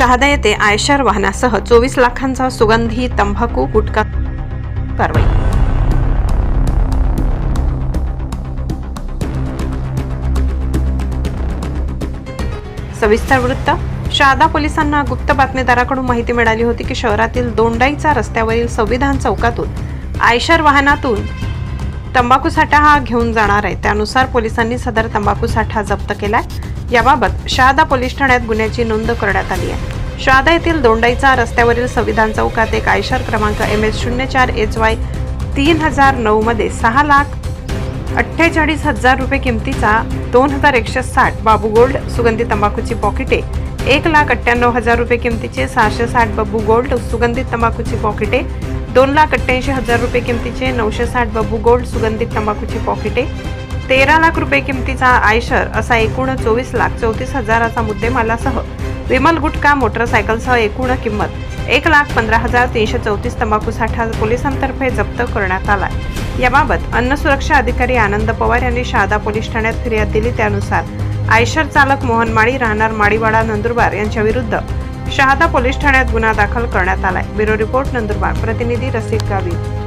शहादा येथे आयशर वाहनासह. चोवीस लाखांचा सुगंधी तंबाखू गुटखा कारवाई. सविस्तर वृत्त. शहादा पोलिसांना गुप्त बातमीदाराकडून माहिती मिळाली होती की शहरातील दोंडाईचा रस्त्यावरील संविधान चौकातून आयशर वाहनातून तंबाखू साठा हा घेऊन जाणार आहे. त्यानुसार पोलिसांनी सदर तंबाखू साठा जप्त केलाय. याबाबत शहादा पोलीस ठाण्यात गुन्ह्याची नोंद करण्यात आली आहे. शहादा येथील दोंडाईचा रस्त्यावरील संविधान चौकात एक आयशर क्रमांक एम एस शून्य चार एच वाय तीन हजार नऊ मध्ये सहा लाख अठ्ठेचाळीस हजार रुपये किमतीचा दोन हजार एकशे साठ बाबू गोल्ड सुगंधी तंबाखूची पॉकेटे एक लाख अठ्ठ्याण्णव हजार रुपये किमतीचे सहाशे साठ बब्बू गोल्ड सुगंधित तंबाखूची पॉकेटे दोन लाख अठ्ठ्याऐंशी हजार रुपये किमतीचे नऊशे साठ बब्बू गोल्ड सुगंधित तंबाखूची पॉकेटे तेरा लाख रुपये किमतीचा आयशर असा एकूण चोवीस लाख चौतीस हजाराचा मुद्देमालासह विमल गुटखा मोटरसायकलसह एकूण किंमत एक लाख पंधरा हजार तीनशे चौतीस तंबाखू साठा पोलिसांतर्फे जप्त करण्यात आला याबाबत अन्न सुरक्षा अधिकारी आनंद पवार यांनी शहादा पोलीस ठाण्यात फिर्याद दिली. त्यानुसार आयशर चालक मोहन माळी राहणार माळीवाडा नंदुरबार यांच्या विरुद्ध शहादा पोलीस ठाण्यात गुन्हा दाखल करण्यात आलाय. Bureau report Nandurbar. प्रतिनिधी रसिक गावी.